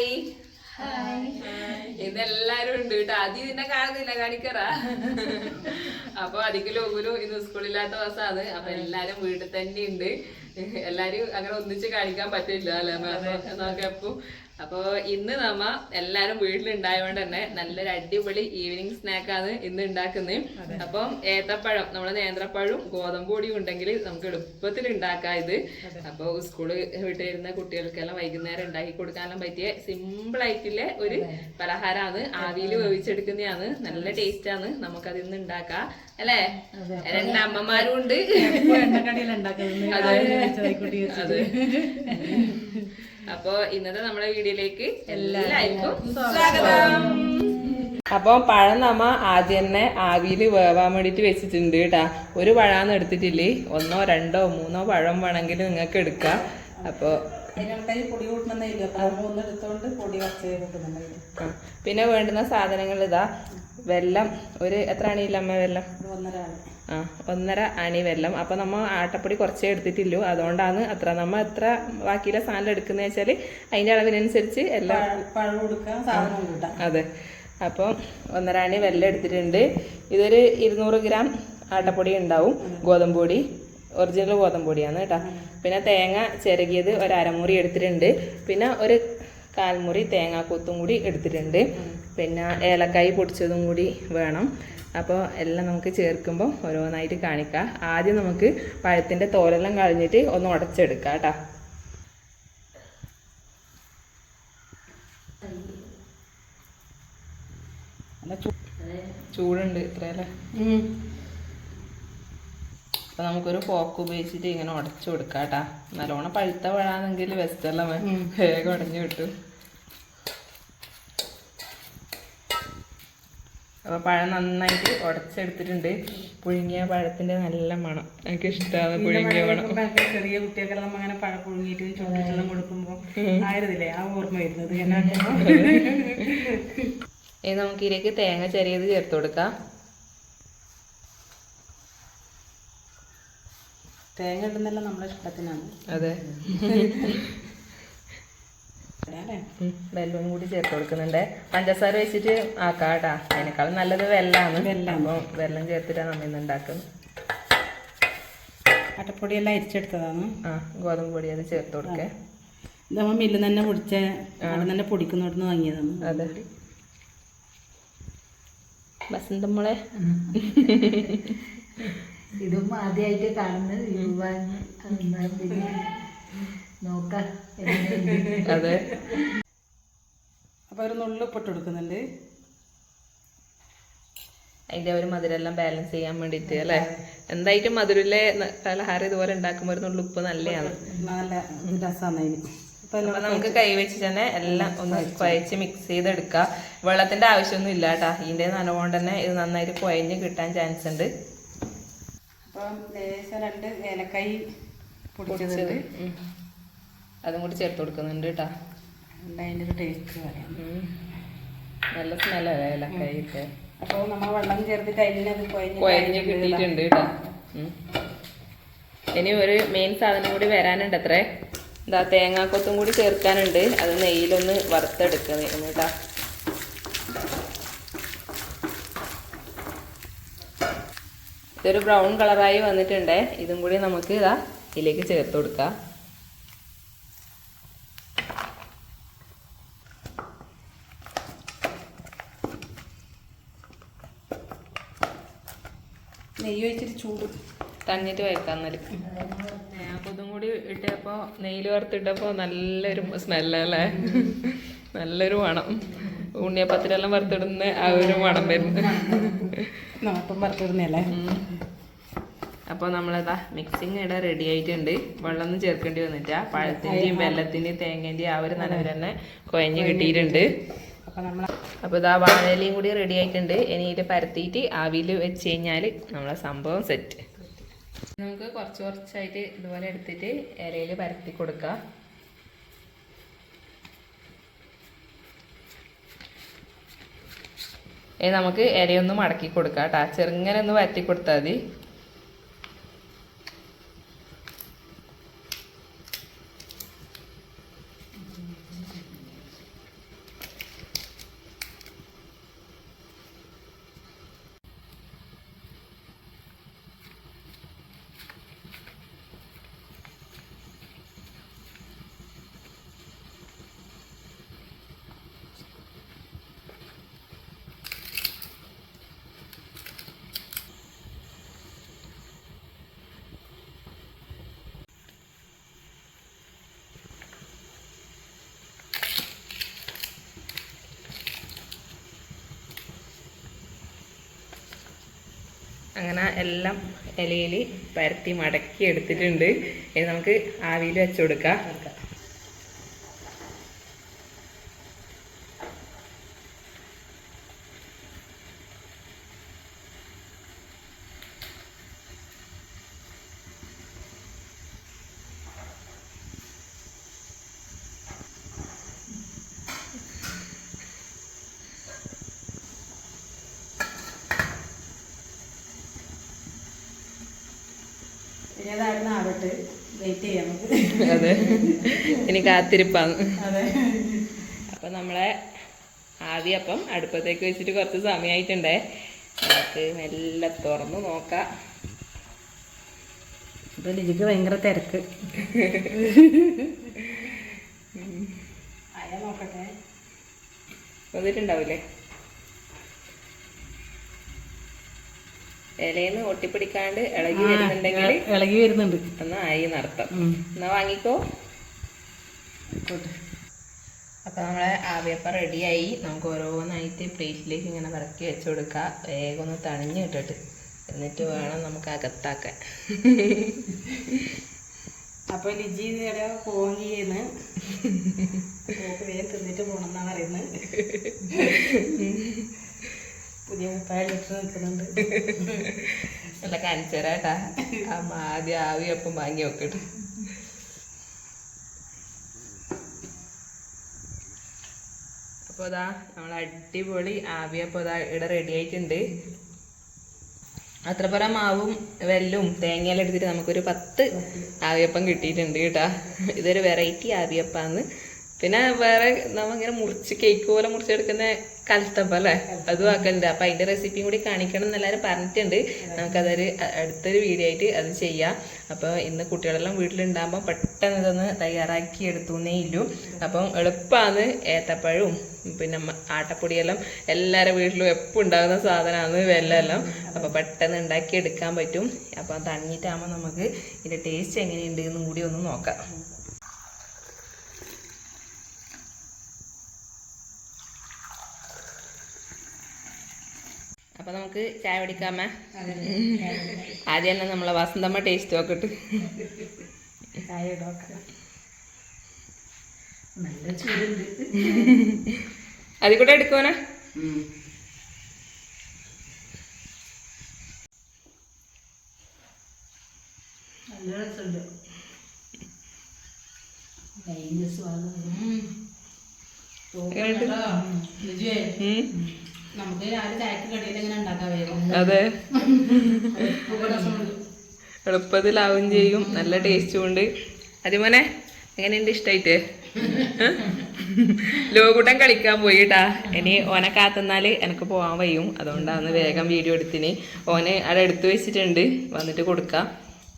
Hi ഇതെല്ലാരും ഉണ്ട് കേട്ടോ. ആദ്യം ഇതിന്റെ കാണുന്നില്ല കാണിക്കറ. അപ്പൊ അധികം ലോകലും ഇന്ന് സ്കൂളില്ലാത്ത ദിവസമാണ് അപ്പൊ എല്ലാരും വീട്ടിൽ തന്നെ ഉണ്ട്. എല്ലാരും അങ്ങനെ ഒന്നിച്ച് കാണിക്കാൻ പറ്റില്ല അല്ലെ? നോക്കപ്പോ അപ്പൊ ഇന്ന് നമ്മ എല്ലാരും വീട്ടിലുണ്ടായതുകൊണ്ട് തന്നെ നല്ലൊരു അടിപൊളി ഈവനിങ് സ്നാക്കാണ് ഇന്ന് ഉണ്ടാക്കുന്നത് അപ്പം ഏത്തപ്പഴം നമ്മളെ നേന്ത്രപ്പഴവും ഗോതമ്പ് പൊടിയും ഉണ്ടെങ്കിൽ നമുക്ക് എളുപ്പത്തിൽ ഉണ്ടാക്കാം ഇത്. അപ്പൊ സ്കൂൾ വിട്ട് വരുന്ന കുട്ടികൾക്കെല്ലാം വൈകുന്നേരം ഉണ്ടാക്കി കൊടുക്കാനെല്ലാം പറ്റിയ സിമ്പിൾ ആയിട്ടുള്ള ഒരു പലഹാരമാണ് ആവിയിൽ വേവിച്ചെടുക്കുന്നതാണ്. നല്ല ടേസ്റ്റ് ആണ് നമുക്ക് അതിൽ നിന്ന് ഉണ്ടാക്കാം. അല്ലേ? രണ്ടമ്മമാരും ഉണ്ട്. അതെ. അപ്പൊ ഇന്നത്തെ നമ്മുടെ വീഡിയോയിലേക്ക് എല്ലാവർക്കും സ്വാഗതം. അപ്പൊ പഴം നമ്മ ആദ്യം തന്നെ ആവിയിൽ വേവാൻ വേണ്ടിട്ട് വെച്ചിട്ടുണ്ട് കേട്ടാ. ഒരു പഴാന്ന് എടുത്തിട്ടില്ലേ? ഒന്നോ രണ്ടോ മൂന്നോ പഴം വേണമെങ്കിൽ നിങ്ങൾക്ക് എടുക്കാം. അപ്പൊ അതിനകത്തായി പൊടി കൂട്ടണമെന്നില്ല അപ്പൊ ഒന്ന് എടുത്തോണ്ട് പൊടി കുറച്ച് കൂട്ടുന്നുണ്ടായിരുന്നു പിന്നെ വേണ്ടുന്ന സാധനങ്ങൾ ഇതാ. വെല്ലം ഒരു എത്ര അണിയില്ല അമ്മ വെള്ളം ആ ഒന്നര അണി വെള്ളം അപ്പൊ നമ്മ ആട്ടപ്പൊടി കുറച്ചേ എടുത്തിട്ടില്ലൂ. അതുകൊണ്ടാണ് അത്ര നമ്മ എത്ര ബാക്കിയുള്ള സാധനം എടുക്കുന്ന വെച്ചാൽ അതിന്റെ അളവിനനുസരിച്ച് എല്ലാം അതെ. അപ്പോൾ ഒന്നര അണി വെള്ളം എടുത്തിട്ടുണ്ട്. ഇതൊരു ഇരുന്നൂറ് ഗ്രാം ആട്ടപ്പൊടി ഉണ്ടാവും. ഗോതമ്പ് പൊടി. ഒറിജിനൽ ഗോതമ്പ് പൊടിയാണ് കേട്ടോ. പിന്നെ തേങ്ങ ചിരകിയത് ഒരു അരമുറി എടുത്തിട്ടുണ്ട്. പിന്നെ ഒരു കാൽമുറി തേങ്ങാക്കൂത്തും കൂടി എടുത്തിട്ടുണ്ട്. പിന്നെ ഏലക്കായി പൊടിച്ചതും കൂടി വേണം. അപ്പോൾ എല്ലാം നമുക്ക് ചേർക്കുമ്പോൾ ഓരോന്നായിട്ട് കാണിക്കാം. ആദ്യം നമുക്ക് പഴത്തിന്റെ തോലെല്ലാം കളഞ്ഞിട്ട് ഒന്ന് ഉടച്ചെടുക്കാം കേട്ടോ. ചൂടുണ്ട് ഇത്രയല്ലേ അപ്പൊ നമുക്കൊരു പോക്ക് ഉപയോഗിച്ചിട്ട് ഇങ്ങനെ ഉടച്ചു കൊടുക്കാം കേട്ടാ. നല്ലോണം പഴുത്ത പഴാണെങ്കിൽ വെസ്റ്റെല്ലാം വേഗം ഉടഞ്ഞു കിട്ടും. അപ്പൊ പഴം നന്നായിട്ട് ഉടച്ചെടുത്തിട്ടുണ്ട്. പുഴുങ്ങിയ പഴത്തിന്റെ നല്ല മണം. എനിക്ക് ഇഷ്ടമാണ് പുഴുങ്ങിയ മണം ചെറിയ കുട്ടികൾക്കെല്ലാം നമ്മൾ അങ്ങനെ പഴം പുഴുങ്ങിയിട്ട് ചോദിച്ചെല്ലാം കൊടുക്കുമ്പോൾ ആയിരുന്നില്ലേ ആ ഓർമ്മ വരുന്നത്. ഇനി നമുക്ക് ഇതിലേക്ക് തേങ്ങ ചെറിയത് ചേർത്ത് കൊടുക്കാം. തേങ്ങ ഇടുന്നല്ല നമ്മളെ ഇഷ്ടത്തിനാണ്. അതെ. വെല്ലവും കൂടി ചേർത്ത് കൊടുക്കുന്നുണ്ട്. പഞ്ചസാര വെച്ചിട്ട് ആക്കാട്ടാ. കേട്ടാ അതിനേക്കാളും നല്ലത് വെല്ലാണ്. അപ്പൊ വെല്ലം ചേർത്തിട്ടാണ് നമ്മൾ ഇന്ന് ഉണ്ടാക്കുന്നത് അട്ടപ്പൊടിയെല്ലാം അരിച്ചെടുത്തതാണ്. ആ ഗോതമ്പ് പൊടി അത് ചേർത്ത് കൊടുക്കേ. ഇത് നമ്മ മില്ലിൽ തന്നെ പൊടിച്ച അവിടെ തന്നെ പൊടിക്കുന്നിടത്ത് വാങ്ങിയതാണ്. അതെ. വസന്തമ്മളെ ഇതും ആദ്യമായിട്ട് കാണുന്നത് അതെ. അപ്പൊ ഒരു നുള്ളു ഉപ്പിട്ട് കൊടുക്കുന്നുണ്ട് അതിന്റെ ഒരു മധുരെല്ലാം ബാലൻസ് ചെയ്യാൻ വേണ്ടിയിട്ട് അല്ലേ? എന്തായിട്ടും മധുരല്ലെ പലഹാരം ഇതുപോലെ ഉണ്ടാക്കുമ്പോൾ ഒരു നുള്ളു ഉപ്പ് നല്ലതാണ് നല്ല രസമാണ് അതിന്. അപ്പൊ നമുക്ക് കൈവച്ച് തന്നെ എല്ലാം ഒന്ന് കുഴച്ച്. മിക്സ് ചെയ്തെടുക്കാം. വെള്ളത്തിന്റെ ആവശ്യമൊന്നും ഇല്ല കേട്ടാ. ഇതിന്റെ നനവുകൊണ്ട് തന്നെ ഇത് നന്നായിട്ട് കുഴഞ്ഞ് കിട്ടാൻ ചാൻസ് ഉണ്ട്. അപ്പം ലേശം രണ്ട് ഏലക്കായി പൊടിച്ചതുണ്ട്. ഉം. അതും കൂടി ചേർത്ത് കൊടുക്കുന്നുണ്ട് കേട്ടാ. അതിന്റെ ടേസ്റ്റ് പറയാം. നല്ല സ്മെല്ലല്ലേ ഏലക്കായൊക്കെ അപ്പോൾ നമ്മൾ വെള്ളം ചേർത്തിട്ട് അതിനത് കുഴഞ്ഞ് കിട്ടിയിട്ടുണ്ട് കേട്ടോ. ഇനി ഒരു മെയിൻ സാധനം കൂടി വരാനുണ്ട് അത്രേ. എന്താ തേങ്ങാക്കൊത്തും കൂടി ചേർക്കാനുണ്ട്. അത് നെയ്യിലൊന്ന് വറുത്തെടുക്കുന്നു കേട്ടാ. ഇതൊരു ബ്രൗൺ കളറായി വന്നിട്ടുണ്ട്. ഇതും കൂടി നമുക്ക് ഇതാ ഇതിലേക്ക് ചേർത്ത് കൊടുക്കാം. നെയ്യ് ഒഴിച്ചിട്ട് ചൂട്. തന്നിട്ട് നൽകും തേങ്ങാക്കൊത്തും കൂടി ഇട്ടപ്പോൾ നെയ്യിൽ വറുത്തിട്ടപ്പോൾ നല്ലൊരു സ്മെല്ലല്ലേ? നല്ലൊരു മണം. ഉണ്ണിയപ്പത്തിലെല്ലാം വറുത്തിടുന്ന ആ ഒരു മണം വരുന്നു. അപ്പം വറുത്തിടുന്നല്ലേ അപ്പോൾ നമ്മളതാ മിക്സിങ് ഇട റെഡി ആയിട്ടുണ്ട്. വെള്ളം ഒന്നും ചേർക്കേണ്ടി വന്നിട്ടാ പഴത്തിന്റെയും വെള്ളത്തിന്റെയും തേങ്ങേന്റെയും ആ ഒരു നനവ് തന്നെ കുഴഞ്ഞ് കിട്ടിയിട്ടുണ്ട്. അപ്പം നമ്മൾ അപ്പോൾ ഇതാ വാഴയിലയും കൂടി റെഡി ആയിട്ടുണ്ട്. ഇനി ഇത് പരത്തിയിട്ട് ആവിയിൽ വെച്ച് കഴിഞ്ഞാൽ നമ്മളെ സംഭവം സെറ്റ് നമുക്ക് കുറച്ച് കുറച്ചായിട്ട് ഇതുപോലെ എടുത്തിട്ട് ഇലയിൽ പരത്തി കൊടുക്കാം. ഇനി നമുക്ക് ഇരയൊന്നും മടക്കി കൊടുക്കാം കേട്ടോ. ചെറുങ്ങനെ ഒന്ന് വരത്തി കൊടുത്താൽ മതി. അങ്ങനെ എല്ലാം ഇലയിൽ പരത്തി മടക്കി എടുത്തിട്ടുണ്ട്. ഇനി നമുക്ക് ആവിയിൽ വെച്ച് കൊടുക്കാം. ഇനി അതായിരുന്നു ആവട്ടെ വെയിറ്റ് ചെയ്യാം നമുക്ക്. അതെ. ഇനി കാത്തിരിപ്പാണ് അതെ. അപ്പൊ നമ്മളെ ആദ്യം അപ്പം അടുപ്പത്തേക്ക് വെച്ചിട്ട് കുറച്ച് സമയമായിട്ടുണ്ടേ നമുക്ക് മെല്ലെ തുറന്ന് നോക്കാം. ഇപ്പൊ ലിജിക്ക് ഭയങ്കര തിരക്ക്. അയ നോക്കട്ടെ. വന്നിട്ടുണ്ടാവില്ലേ ഇലയിന്ന് ഒട്ടിപ്പിടിക്കാണ്ട് ഇളകി വരുന്നുണ്ടെങ്കിൽ ഇളകി വരുന്നുണ്ട്. എന്നാ ആയി നടത്തം എന്നാ വാങ്ങിക്കോ? അപ്പോൾ അപ്പൊ നമ്മളെ ആവിയപ്പം റെഡിയായി. നമുക്ക് ഓരോന്നായിട്ട് പ്ലേറ്റിലേക്ക് ഇങ്ങനെ പറക്കി വെച്ച് കൊടുക്കാം. വേഗം ഒന്ന് തണിഞ്ഞ് ഇട്ടിട്ട്. എന്നിട്ട് വേണം നമുക്ക് അകത്താക്കാൻ. അപ്പൊ ലിജി ഇവിടെ പോക്ക് വേഗം തിന്നിട്ട് പോണം എന്നാണ് പറയുന്നത് പുതിയ ലിറ്റർ നിൽക്കുന്നുണ്ട്. നല്ല കാണിച്ചേരാട്ടാ അമ്മ ആദ്യം ആവി അപ്പം വാങ്ങി നോക്കട്ടെ അപ്പോൾ അതാ നമ്മൾ അടിപൊളി ആവിയപ്പം ഇതാ ഇവിടെ റെഡി ആയിട്ടുണ്ട്. അത്രപ്പുറം മാവും വെല്ലും തേങ്ങയെല്ലാം എടുത്തിട്ട് നമുക്കൊരു പത്ത് ആവിയപ്പം കിട്ടിയിട്ടുണ്ട് കേട്ടാ. ഇതൊരു വെറൈറ്റി ആവിയപ്പാന്ന് പിന്നെ വേറെ നമ്മ ഇങ്ങനെ മുറിച്ച് കേക്ക് പോലെ മുറിച്ചെടുക്കുന്ന കൽത്തപ്പ അല്ലേ? അതും ആക്കലുണ്ട്. അപ്പൊ അതിന്റെ റെസിപ്പിയും കൂടി കാണിക്കണം എന്ന് എല്ലാവരും പറഞ്ഞിട്ടുണ്ട്. നമുക്കതൊരു അടുത്തൊരു വീഡിയോ ആയിട്ട് അത് ചെയ്യാം. അപ്പോൾ ഇന്ന് കുട്ടികളെല്ലാം വീട്ടിലുണ്ടാകുമ്പോൾ പെട്ടെന്ന് ഇതൊന്ന് തയ്യാറാക്കി എടുത്തുന്നേ ഇല്ലു. അപ്പം എളുപ്പമാണ് ഏത്തപ്പഴവും പിന്നെ ആട്ടപ്പൊടിയെല്ലാം എല്ലാവരുടെ വീട്ടിലും എപ്പോൾ ഉണ്ടാകുന്ന സാധനമാണ് വെല്ലെല്ലാം അപ്പോൾ പെട്ടെന്ന് ഉണ്ടാക്കി എടുക്കാൻ പറ്റും. അപ്പൊ തണിഞ്ഞിട്ടാകുമ്പോൾ നമുക്ക് ഇതിന്റെ ടേസ്റ്റ് എങ്ങനെയുണ്ട് എന്നും കൂടി ഒന്ന് നോക്കാം. അപ്പം നമുക്ക് ചായ പിടിക്കാമേ ആദ്യം തന്നെ നമ്മളെ വസന്തമ്മ ടേസ്റ്റ് നോക്കട്ടെ. ചായ നല്ല ചൂടുണ്ട്. അതിൽ കൂടെ എടുക്കുവാനാ? നല്ല രസമുണ്ട്. ഭയങ്കര സ്വാദം അതെ. എളുപ്പത്തിലാവും ചെയ്യും. നല്ല ടേസ്റ്റും ഉണ്ട്. അതിമോനെ എങ്ങനെയുണ്ട് ഇഷ്ടായിട്ട്? ലോകൂട്ടം കളിക്കാൻ പോയിട്ടാ. ഇനി ഓനെ കാത്തുന്നാൽ എനിക്ക് പോകാൻ വയ്യും. അതുകൊണ്ടാണ് വേഗം വീഡിയോ എടുത്തിന്. ഓനെ അവിടെ എടുത്തു വെച്ചിട്ടുണ്ട്. വന്നിട്ട് കൊടുക്കാം.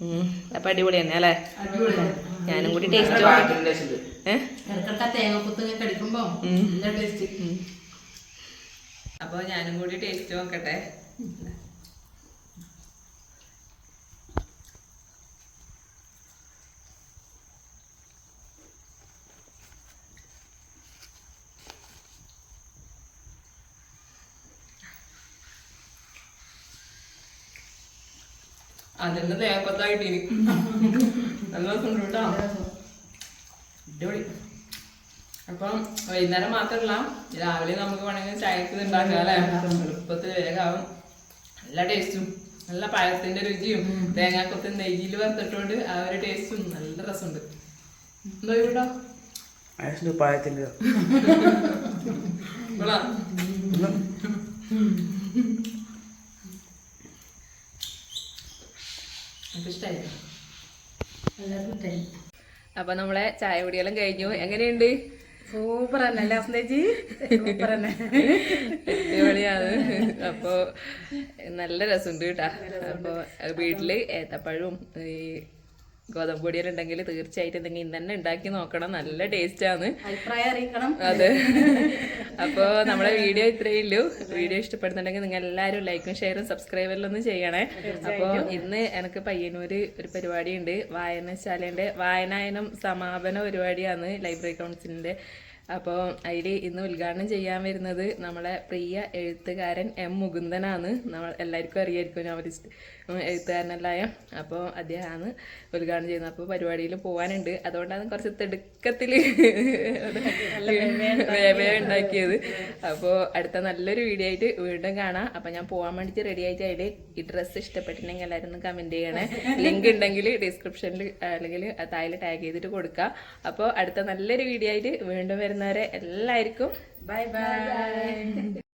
ഉം. അപ്പൊ അടിപൊളി തന്നെ അല്ലേ? ഞാനും കൂടി ടേസ്റ്റ് ഏഹ് ഇടക്കിടക്ക് ആ തേങ്ങക്കുത്ത് ഇങ്ങനെ കടിക്കുമ്പോ ഉം. നല്ല ടേസ്റ്റ് അപ്പോൾ ഞാനും കൂടി ടേസ്റ്റ് നോക്കട്ടെ. അതിന്റെ തേപ്പത്തായിട്ട് നല്ല ദിവസം കേട്ടോ. അടിപൊളി. അപ്പം വൈകുന്നേരം മാത്രമല്ല രാവിലെ നമുക്ക് വേണമെങ്കിൽ ചായക്ക് ഉണ്ടാക്കാം അല്ലേ? എളുപ്പത്തിൽ വേഗമാവും. നല്ല ടേസ്റ്റും നല്ല പഴത്തിന്റെ രുചിയും തേങ്ങാക്കൊത്ത് നെയ്യിൽ വറുത്തിട്ടുണ്ട് ആ ഒരു ടേസ്റ്റും നല്ല രസമുണ്ട്. എന്തോ ഇവിടെ. അപ്പൊ നമ്മളെ ചായ കുടിയെല്ലാം കഴിഞ്ഞു. എങ്ങനെയുണ്ട്? സൂപ്പർ തന്നെ അല്ലേ അസ്നേജി സൂപ്പർ തന്നെ. അടിപൊളിയാണ്. അപ്പോ നല്ല രസമുണ്ട് കേട്ടാ. അപ്പൊ വീട്ടിൽ ഏത്തപ്പഴവും ഈ ഗോതമ്പ് പൊടിയിൽ ഉണ്ടെങ്കിൽ തീർച്ചയായിട്ടും എന്തെങ്കിലും ഇന്ന് തന്നെ ഉണ്ടാക്കി നോക്കണം. നല്ല ടേസ്റ്റ് ആണ്. അഭിപ്രായം അറിയിക്കണം. അതെ. അപ്പോൾ നമ്മുടെ വീഡിയോ ഇത്രയേ ഉള്ളൂ. വീഡിയോ ഇഷ്ടപ്പെടുന്നുണ്ടെങ്കിൽ നിങ്ങൾ എല്ലാവരും ലൈക്കും ഷെയറും സബ്സ്ക്രൈബെല്ലാം ഒന്നും ചെയ്യണേ. അപ്പോൾ ഇന്ന് എനിക്ക് പയ്യന്നൂര് ഒരു പരിപാടി ഉണ്ട് വായനശാലേന്റെ വായനായനം സമാപന പരിപാടിയാണ് ലൈബ്രറി കൗൺസിലിന്റെ അപ്പോൾ അതിൽ ഇന്ന് ഉദ്ഘാടനം ചെയ്യാൻ വരുന്നത് നമ്മളെ പ്രിയ എഴുത്തുകാരൻ എം മുകുന്ദനാണ്. നമ്മൾ എല്ലാവർക്കും അറിയായിരിക്കും നോവലിസ്റ്റ് എഴുത്തുകാരനെല്ലായ അപ്പോൾ അദ്ദേഹമാണ് ഉദ്ഘാടനം ചെയ്യുന്നത്. അപ്പോൾ പരിപാടിയിൽ പോകാനുണ്ട്. അതുകൊണ്ടാണ് കുറച്ച് തിടുക്കത്തിൽ ഉണ്ടാക്കിയത്. അപ്പോൾ അടുത്ത നല്ലൊരു വീഡിയോ ആയിട്ട് വീണ്ടും കാണാം. അപ്പോൾ ഞാൻ പോകാൻ വേണ്ടിയിട്ട് റെഡി ആയിട്ട് അതിൽ ഈ ഡ്രസ്സ് ഇഷ്ടപ്പെട്ടിട്ടുണ്ടെങ്കിൽ എല്ലാവരും ഒന്ന് കമന്റ് ചെയ്യണേ. ലിങ്ക് ഉണ്ടെങ്കിൽ ഡിസ്ക്രിപ്ഷനിൽ അല്ലെങ്കിൽ താഴെ ടാഗ് ചെയ്തിട്ട് കൊടുക്കുക. അപ്പോൾ അടുത്ത നല്ലൊരു വീഡിയോ ആയിട്ട് വീണ്ടും വരുന്നവരെ എല്ലാവർക്കും ബൈ ബൈ